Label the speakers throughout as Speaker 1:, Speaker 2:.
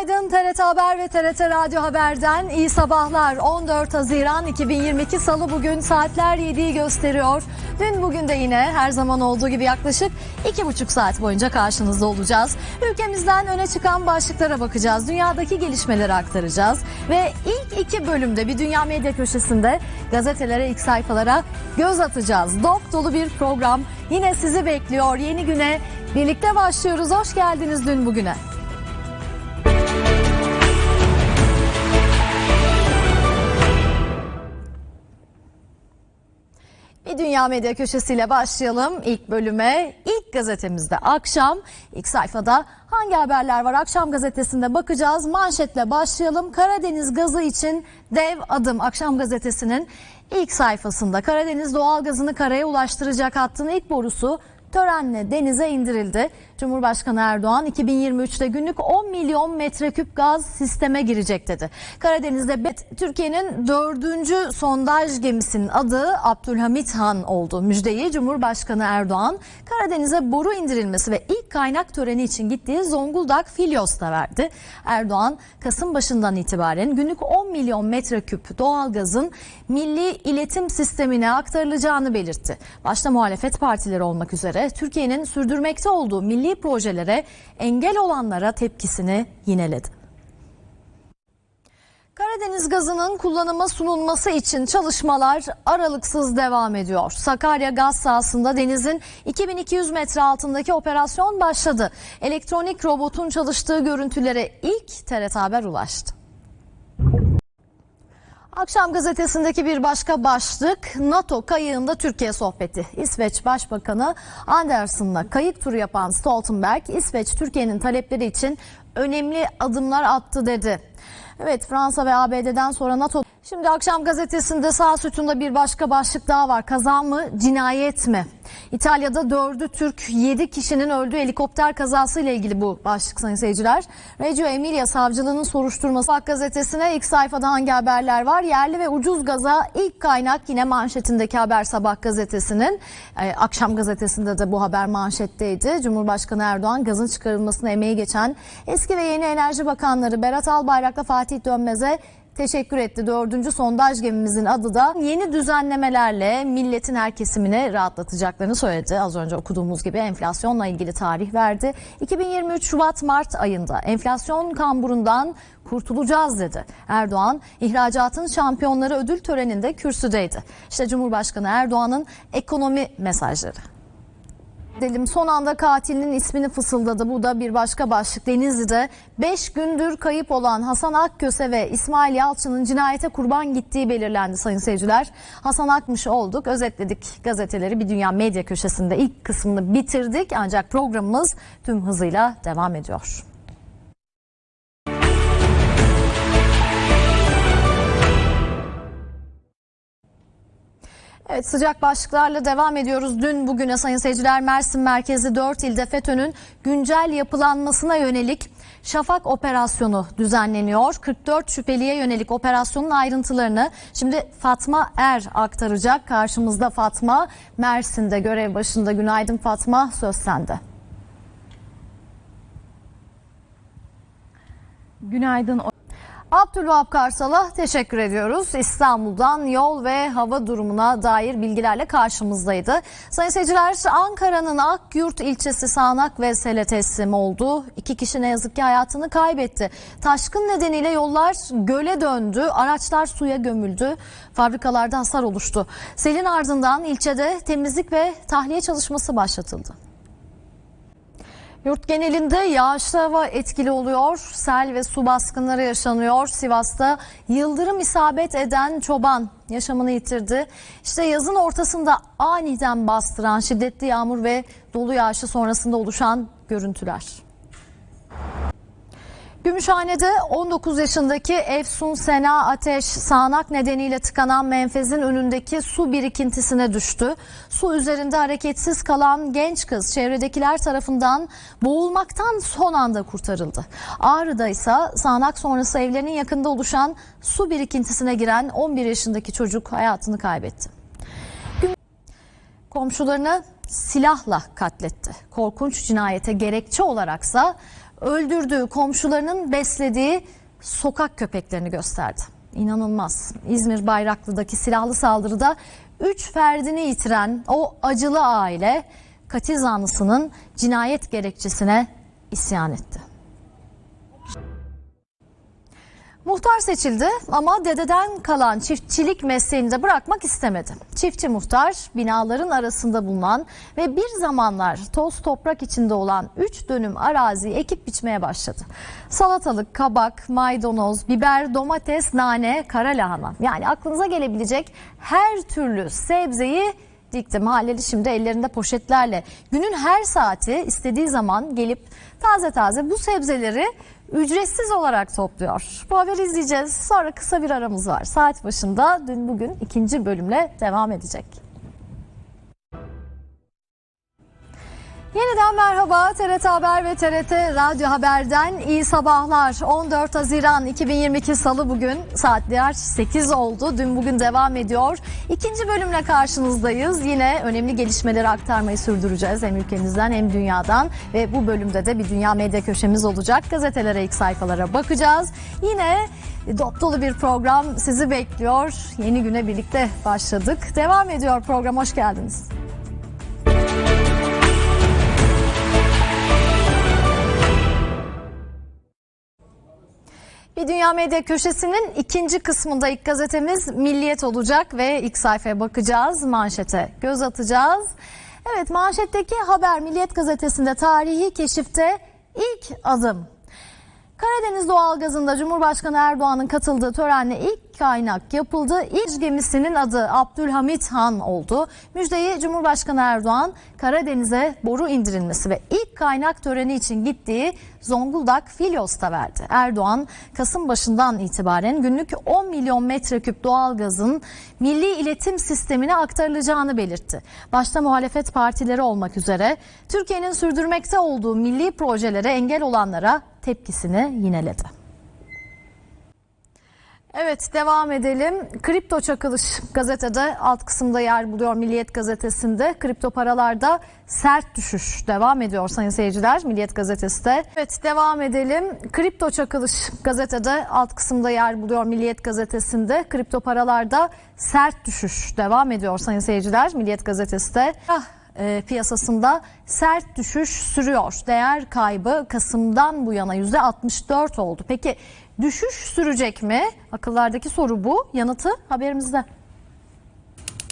Speaker 1: Günaydın TRT Haber ve TRT Radyo Haber'den iyi sabahlar. 14 Haziran 2022 Salı bugün saatler 7'yi gösteriyor. Dün bugün de yine her zaman olduğu gibi yaklaşık 2,5 saat boyunca karşınızda olacağız. Ülkemizden öne çıkan başlıklara bakacağız. Dünyadaki gelişmeleri aktaracağız. Ve ilk iki bölümde bir Dünya Medya Köşesi'nde gazetelere, ilk sayfalara göz atacağız. Dop dolu bir program yine sizi bekliyor. Yeni güne birlikte başlıyoruz. Hoş geldiniz dün bugüne. Dünya Medya Köşesi'yle başlayalım ilk bölüme. İlk gazetemizde akşam ilk sayfada hangi haberler var akşam gazetesinde bakacağız. Manşetle başlayalım. Karadeniz gazı için dev adım akşam gazetesinin ilk sayfasında. Karadeniz doğalgazını karaya ulaştıracak hattın ilk borusu törenle denize indirildi. Cumhurbaşkanı Erdoğan 2023'te günlük 10 milyon metreküp gaz sisteme girecek dedi. Karadeniz'de Bet- Türkiye'nin dördüncü sondaj gemisinin adı Abdülhamit Han oldu. Müjdeyi Cumhurbaşkanı Erdoğan Karadeniz'e boru indirilmesi ve ilk kaynak töreni için gittiği Zonguldak Filyos'ta verdi. Erdoğan Kasım başından itibaren günlük 10 milyon metreküp doğalgazın milli iletim sistemine aktarılacağını belirtti. Başta muhalefet partileri olmak üzere Türkiye'nin sürdürmekte olduğu milli projelere engel olanlara tepkisini yineledi. Karadeniz gazının kullanıma sunulması için çalışmalar aralıksız devam ediyor. Sakarya gaz sahasında denizin 2200 metre altındaki operasyon başladı. Elektronik robotun çalıştığı görüntülere ilk TRT Haber ulaştı. Akşam gazetesindeki bir başka başlık NATO kayığında Türkiye sohbeti. İsveç Başbakanı Anderson'la kayık turu yapan Stoltenberg, İsveç Türkiye'nin talepleri için önemli adımlar attı dedi. Evet Fransa ve ABD'den sonra NATO... Şimdi akşam gazetesinde sağ sütunda bir başka başlık daha var. Kaza mı, cinayet mi? İtalya'da dördü Türk, yedi kişinin öldüğü helikopter kazası ile ilgili bu başlık sayın seyirciler. Reggio Emilia savcılığının soruşturması. Bak gazetesine ilk sayfada hangi haberler var? Yerli ve ucuz gaza ilk kaynak yine manşetindeki haber sabah gazetesinin. Ee, akşam gazetesinde de bu haber manşetteydi. Cumhurbaşkanı Erdoğan gazın çıkarılmasına emeği geçen eski ve yeni enerji bakanları Berat Albayrak'la Fatih Dönmez'e teşekkür etti. Dördüncü sondaj gemimizin adı da yeni düzenlemelerle milletin her kesimini rahatlatacaklarını söyledi. Az önce okuduğumuz gibi enflasyonla ilgili tarih verdi. 2023 Şubat-Mart ayında enflasyon kamburundan kurtulacağız dedi. Erdoğan ihracatın şampiyonları ödül töreninde kürsüdeydi. İşte Cumhurbaşkanı Erdoğan'ın ekonomi mesajları. Dedim son anda katilinin ismini fısıldadı. Bu da bir başka başlık. Denizli'de 5 gündür kayıp olan Hasan Akköse ve İsmail Yalçın'ın cinayete kurban gittiği belirlendi sayın seyirciler. Hasan Akmış olduk. Özetledik gazeteleri bir dünya medya köşesinde ilk kısmını bitirdik. Ancak programımız tüm hızıyla devam ediyor. Evet sıcak başlıklarla devam ediyoruz. Dün bugüne sayın seyirciler Mersin merkezi 4 ilde FETÖ'nün güncel yapılanmasına yönelik Şafak operasyonu düzenleniyor. 44 şüpheliye yönelik operasyonun ayrıntılarını şimdi Fatma Er aktaracak. Karşımızda Fatma Mersin'de görev başında. Günaydın Fatma söz sende.
Speaker 2: Günaydın.
Speaker 1: Abdülvahap Karsal'a teşekkür ediyoruz. İstanbul'dan yol ve hava durumuna dair bilgilerle karşımızdaydı. Sayın seyirciler Ankara'nın Akyurt ilçesi sağanak ve sele teslim oldu. İki kişi ne yazık ki hayatını kaybetti. Taşkın nedeniyle yollar göle döndü, araçlar suya gömüldü, fabrikalarda hasar oluştu. Selin ardından ilçede temizlik ve tahliye çalışması başlatıldı. Yurt genelinde yağışlı hava etkili oluyor. Sel ve su baskınları yaşanıyor. Sivas'ta yıldırım isabet eden çoban yaşamını yitirdi. İşte yazın ortasında aniden bastıran şiddetli yağmur ve dolu yağışı sonrasında oluşan görüntüler. Gümüşhane'de 19 yaşındaki Efsun Sena Ateş sağanak nedeniyle tıkanan menfezin önündeki su birikintisine düştü. Su üzerinde hareketsiz kalan genç kız çevredekiler tarafından boğulmaktan son anda kurtarıldı. Ağrı'da ise sağanak sonrası evlerinin yakında oluşan su birikintisine giren 11 yaşındaki çocuk hayatını kaybetti. Komşularını silahla katletti. Korkunç cinayete gerekçe olaraksa öldürdüğü, komşularının beslediği sokak köpeklerini gösterdi. İnanılmaz. İzmir Bayraklı'daki silahlı saldırıda 3 ferdini yitiren o acılı aile katil zanlısının cinayet gerekçesine isyan etti. Muhtar seçildi ama dededen kalan çiftçilik mesleğini de bırakmak istemedi. Çiftçi muhtar binaların arasında bulunan ve bir zamanlar toz toprak içinde olan 3 dönüm araziyi ekip biçmeye başladı. Salatalık, kabak, maydanoz, biber, domates, nane, kara lahana yani aklınıza gelebilecek her türlü sebzeyi dikti. Mahalleli şimdi ellerinde poşetlerle günün her saati istediği zaman gelip taze taze bu sebzeleri ücretsiz olarak topluyor. Bu haberi izleyeceğiz. Sonra kısa bir aramız var. Saat başında dün bugün ikinci bölümle devam edecek. Yeniden merhaba TRT Haber ve TRT Radyo Haber'den iyi sabahlar. 14 Haziran 2022 Salı bugün saatler 8 oldu. Dün bugün devam ediyor. İkinci bölümle karşınızdayız. Yine önemli gelişmeleri aktarmayı sürdüreceğiz hem ülkemizden hem dünyadan. Ve bu bölümde de bir dünya medya köşemiz olacak. Gazetelere ilk sayfalara bakacağız. Yine dop dolu bir program sizi bekliyor. Yeni güne birlikte başladık. Devam ediyor program. Hoş geldiniz. Bir Dünya Medya Köşesi'nin ikinci kısmında ilk gazetemiz Milliyet olacak ve ilk sayfaya bakacağız, manşete göz atacağız. Evet manşetteki haber Milliyet Gazetesi'nde tarihi keşifte ilk adım. Karadeniz doğalgazında Cumhurbaşkanı Erdoğan'ın katıldığı törenle ilk kaynak yapıldı. İlk gemisinin adı Abdülhamit Han oldu. Müjdeyi Cumhurbaşkanı Erdoğan Karadeniz'e boru indirilmesi ve ilk kaynak töreni için gittiği Zonguldak Filyos'ta verdi. Erdoğan Kasım başından itibaren günlük 10 milyon metreküp doğalgazın milli iletim sistemine aktarılacağını belirtti. Başta muhalefet partileri olmak üzere Türkiye'nin sürdürmekte olduğu milli projelere engel olanlara tepkisini yineledi. Evet devam edelim. Kripto çakılış gazetede alt kısımda yer buluyor Milliyet gazetesinde. Kripto paralarda sert düşüş devam ediyor sayın seyirciler Milliyet gazetesi de. Evet devam edelim. Kripto çakılış gazetede alt kısımda yer buluyor Milliyet gazetesinde. Kripto paralarda sert düşüş devam ediyor sayın seyirciler Milliyet gazetesi de. Ah, e, piyasasında sert düşüş sürüyor. Değer kaybı Kasım'dan bu yana %64 oldu. Peki düşüş sürecek mi? Akıllardaki soru bu. Yanıtı haberimizde.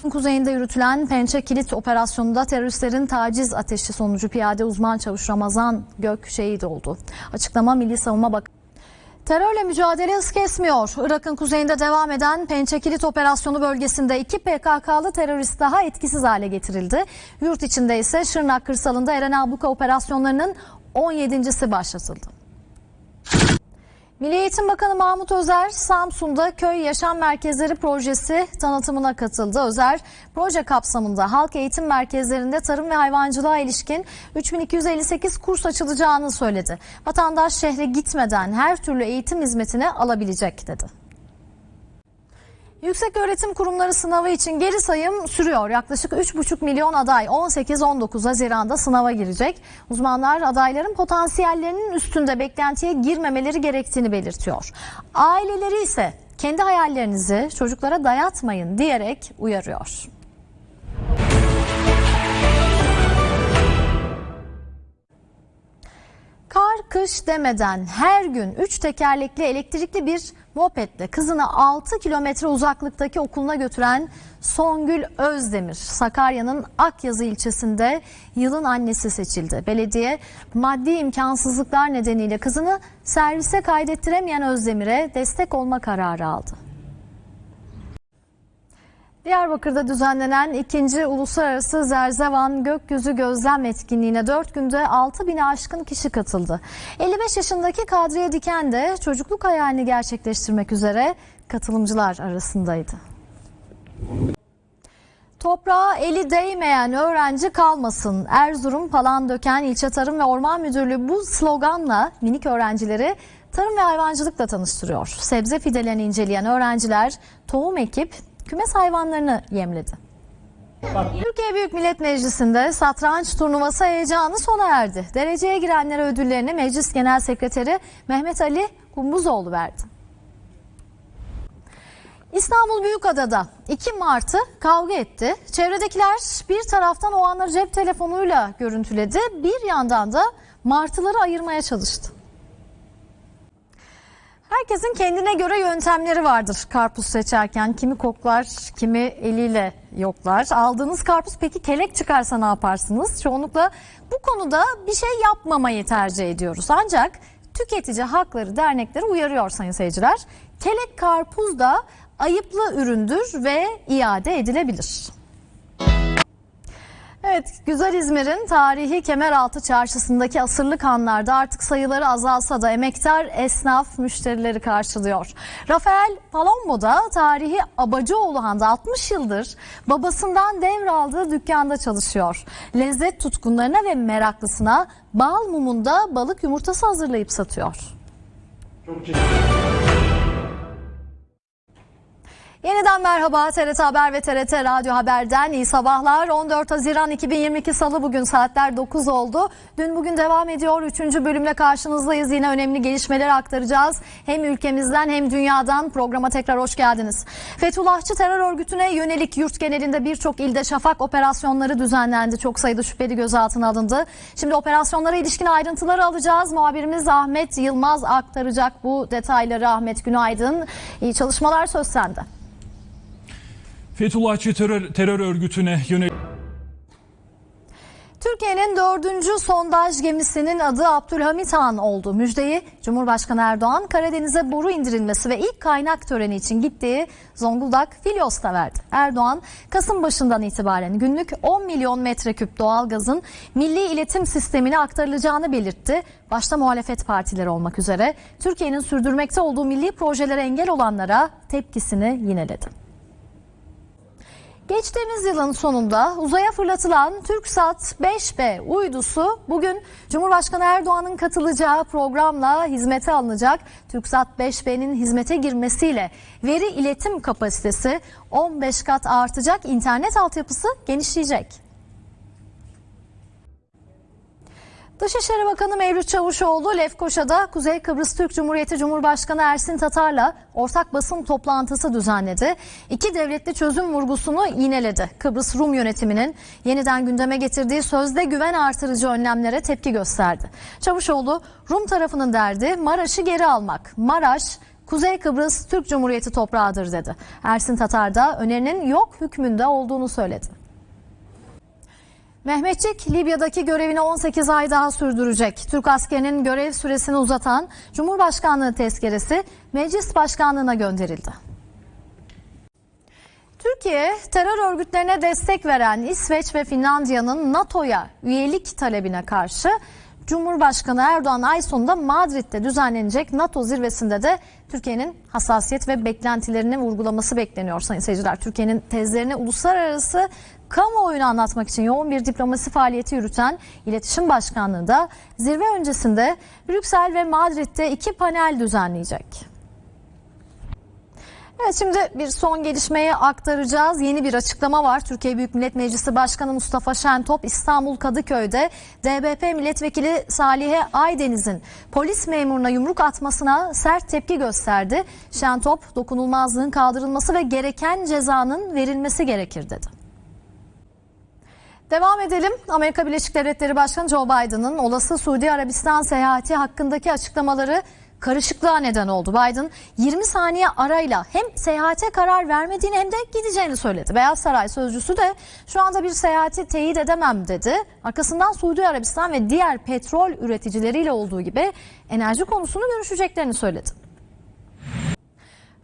Speaker 1: Kuzeyinde yürütülen Pençe Kilit operasyonunda teröristlerin taciz ateşi sonucu piyade uzman çavuş Ramazan Gök şehit oldu. Açıklama Milli Savunma Bakanı. Terörle mücadele hız kesmiyor. Irak'ın kuzeyinde devam eden Pençekilit operasyonu bölgesinde iki PKK'lı terörist daha etkisiz hale getirildi. Yurt içinde ise Şırnak kırsalında Eren Abluka operasyonlarının 17.si başlatıldı. Milli Eğitim Bakanı Mahmut Özer, Samsun'da köy yaşam merkezleri projesi tanıtımına katıldı. Özer, proje kapsamında halk eğitim merkezlerinde tarım ve hayvancılığa ilişkin 3258 kurs açılacağını söyledi. Vatandaş şehre gitmeden her türlü eğitim hizmetini alabilecek dedi. Yüksek öğretim kurumları sınavı için geri sayım sürüyor. Yaklaşık 3,5 milyon aday 18-19 Haziran'da sınava girecek. Uzmanlar adayların potansiyellerinin üstünde beklentiye girmemeleri gerektiğini belirtiyor. Aileleri ise kendi hayallerinizi çocuklara dayatmayın diyerek uyarıyor. Kar kış demeden her gün 3 tekerlekli elektrikli bir mopetle kızını 6 kilometre uzaklıktaki okuluna götüren Songül Özdemir, Sakarya'nın Akyazı ilçesinde yılın annesi seçildi. Belediye maddi imkansızlıklar nedeniyle kızını servise kaydettiremeyen Özdemir'e destek olma kararı aldı. Diyarbakır'da düzenlenen ikinci uluslararası Zerzevan Gökyüzü Gözlem etkinliğine 4 günde 6 bine aşkın kişi katıldı. 55 yaşındaki Kadriye Diken de çocukluk hayalini gerçekleştirmek üzere katılımcılar arasındaydı. Toprağa eli değmeyen öğrenci kalmasın. Erzurum Palandöken İlçe Tarım ve Orman Müdürlüğü bu sloganla minik öğrencileri tarım ve hayvancılıkla tanıştırıyor. Sebze fidelerini inceleyen öğrenciler tohum ekip kümes hayvanlarını yemledi. Türkiye Büyük Millet Meclisi'nde satranç turnuvası heyecanı sona erdi. Dereceye girenlere ödüllerini Meclis Genel Sekreteri Mehmet Ali Kumbuzoğlu verdi. İstanbul Büyükada'da 2 Mart'ı kavga etti. Çevredekiler bir taraftan o anları cep telefonuyla görüntüledi. Bir yandan da martıları ayırmaya çalıştı. Herkesin kendine göre yöntemleri vardır karpuz seçerken. Kimi koklar, kimi eliyle yoklar. Aldığınız karpuz peki kelek çıkarsa ne yaparsınız? Çoğunlukla bu konuda bir şey yapmamayı tercih ediyoruz. Ancak Tüketici Hakları Dernekleri uyarıyor sayın seyirciler. Kelek karpuz da ayıplı üründür ve iade edilebilir. Evet, Güzel İzmir'in tarihi Kemeraltı Çarşısı'ndaki asırlık hanlarda artık sayıları azalsa da emektar esnaf müşterileri karşılıyor. Rafael Palombo da tarihi Abacıoğlu Han'da 60 yıldır babasından devraldığı dükkanda çalışıyor. Lezzet tutkunlarına ve meraklısına bal mumunda balık yumurtası hazırlayıp satıyor. Yeniden merhaba TRT Haber ve TRT Radyo Haber'den iyi sabahlar. 14 Haziran 2022 Salı bugün saatler 9 oldu. Dün bugün devam ediyor. Üçüncü bölümle karşınızdayız. Yine önemli gelişmeleri aktaracağız. Hem ülkemizden hem dünyadan programa tekrar hoş geldiniz. Fethullahçı terör örgütüne yönelik yurt genelinde birçok ilde şafak operasyonları düzenlendi. Çok sayıda şüpheli gözaltına alındı. Şimdi operasyonlara ilişkin ayrıntıları alacağız. Muhabirimiz Ahmet Yılmaz aktaracak bu detayları. Ahmet günaydın. İyi çalışmalar söz sende.
Speaker 2: Fethullahçı terör, terör örgütüne yönelik
Speaker 1: Türkiye'nin dördüncü sondaj gemisinin adı Abdülhamit Han oldu. Müjdeyi Cumhurbaşkanı Erdoğan Karadeniz'e boru indirilmesi ve ilk kaynak töreni için gittiği Zonguldak Filyos'ta verdi. Erdoğan Kasım başından itibaren günlük 10 milyon metreküp doğalgazın milli iletim sistemine aktarılacağını belirtti. Başta muhalefet partileri olmak üzere Türkiye'nin sürdürmekte olduğu milli projelere engel olanlara tepkisini yineledi. Geçtiğimiz yılın sonunda uzaya fırlatılan TürkSat 5B uydusu bugün Cumhurbaşkanı Erdoğan'ın katılacağı programla hizmete alınacak. TürkSat 5B'nin hizmete girmesiyle veri iletim kapasitesi 15 kat artacak, internet altyapısı genişleyecek. Dışişleri Bakanı Mevlüt Çavuşoğlu Lefkoşa'da Kuzey Kıbrıs Türk Cumhuriyeti Cumhurbaşkanı Ersin Tatar'la ortak basın toplantısı düzenledi. İki devletli çözüm vurgusunu yineledi. Kıbrıs Rum yönetiminin yeniden gündeme getirdiği sözde güven artırıcı önlemlere tepki gösterdi. Çavuşoğlu Rum tarafının derdi Maraş'ı geri almak. Maraş Kuzey Kıbrıs Türk Cumhuriyeti toprağıdır dedi. Ersin Tatar da önerinin yok hükmünde olduğunu söyledi. Mehmetçik Libya'daki görevini 18 ay daha sürdürecek. Türk askerinin görev süresini uzatan Cumhurbaşkanlığı tezkeresi Meclis Başkanlığı'na gönderildi. Türkiye terör örgütlerine destek veren İsveç ve Finlandiya'nın NATO'ya üyelik talebine karşı Cumhurbaşkanı Erdoğan ay sonunda Madrid'de düzenlenecek NATO zirvesinde de Türkiye'nin hassasiyet ve beklentilerini vurgulaması bekleniyor sayın seyirciler. Türkiye'nin tezlerini uluslararası kamuoyunu anlatmak için yoğun bir diplomasi faaliyeti yürüten İletişim Başkanlığı'nda zirve öncesinde Brüksel ve Madrid'de iki panel düzenleyecek. Evet şimdi bir son gelişmeyi aktaracağız. Yeni bir açıklama var. Türkiye Büyük Millet Meclisi Başkanı Mustafa Şentop İstanbul Kadıköy'de DBP Milletvekili Salihe Aydeniz'in polis memuruna yumruk atmasına sert tepki gösterdi. Şentop dokunulmazlığın kaldırılması ve gereken cezanın verilmesi gerekir dedi. Devam edelim. Amerika Birleşik Devletleri Başkanı Joe Biden'ın olası Suudi Arabistan seyahati hakkındaki açıklamaları karışıklığa neden oldu. Biden 20 saniye arayla hem seyahate karar vermediğini hem de gideceğini söyledi. Beyaz Saray sözcüsü de şu anda bir seyahati teyit edemem dedi. Arkasından Suudi Arabistan ve diğer petrol üreticileriyle olduğu gibi enerji konusunu görüşeceklerini söyledi.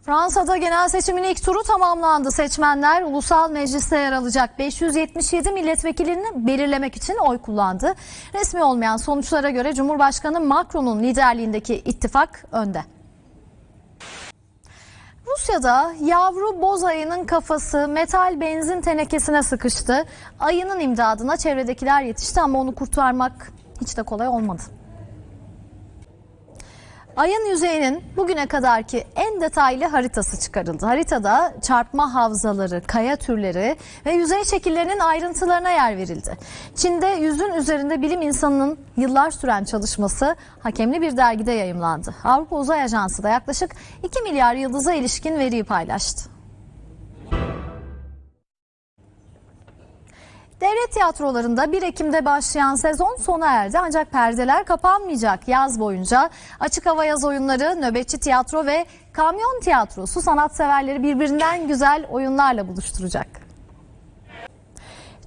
Speaker 1: Fransa'da genel seçimin ilk turu tamamlandı. Seçmenler ulusal mecliste yer alacak 577 milletvekilini belirlemek için oy kullandı. Resmi olmayan sonuçlara göre Cumhurbaşkanı Macron'un liderliğindeki ittifak önde. Rusya'da yavru boz ayının kafası metal benzin tenekesine sıkıştı. Ayının imdadına çevredekiler yetişti ama onu kurtarmak hiç de kolay olmadı. Ayın yüzeyinin bugüne kadarki en detaylı haritası çıkarıldı. Haritada çarpma havzaları, kaya türleri ve yüzey şekillerinin ayrıntılarına yer verildi. Çin'de yüzün üzerinde bilim insanının yıllar süren çalışması hakemli bir dergide yayımlandı. Avrupa Uzay Ajansı da yaklaşık 2 milyar yıldıza ilişkin veriyi paylaştı. Devlet tiyatrolarında 1 Ekim'de başlayan sezon sona erdi ancak perdeler kapanmayacak. Yaz boyunca açık hava yaz oyunları, nöbetçi tiyatro ve kamyon tiyatrosu sanatseverleri birbirinden güzel oyunlarla buluşturacak.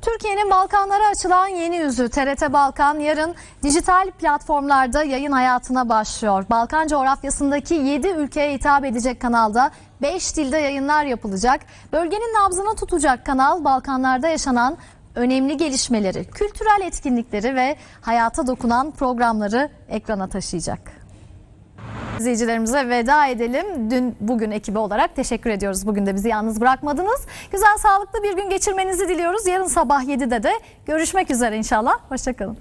Speaker 1: Türkiye'nin Balkanlara açılan yeni yüzü TRT Balkan yarın dijital platformlarda yayın hayatına başlıyor. Balkan coğrafyasındaki 7 ülkeye hitap edecek kanalda 5 dilde yayınlar yapılacak. Bölgenin nabzını tutacak kanal Balkanlarda yaşanan önemli gelişmeleri, kültürel etkinlikleri ve hayata dokunan programları ekrana taşıyacak. İzleyicilerimize veda edelim. Dün bugün ekibi olarak teşekkür ediyoruz. Bugün de bizi yalnız bırakmadınız. Güzel sağlıklı bir gün geçirmenizi diliyoruz. Yarın sabah 7'de de görüşmek üzere inşallah. Hoşçakalın.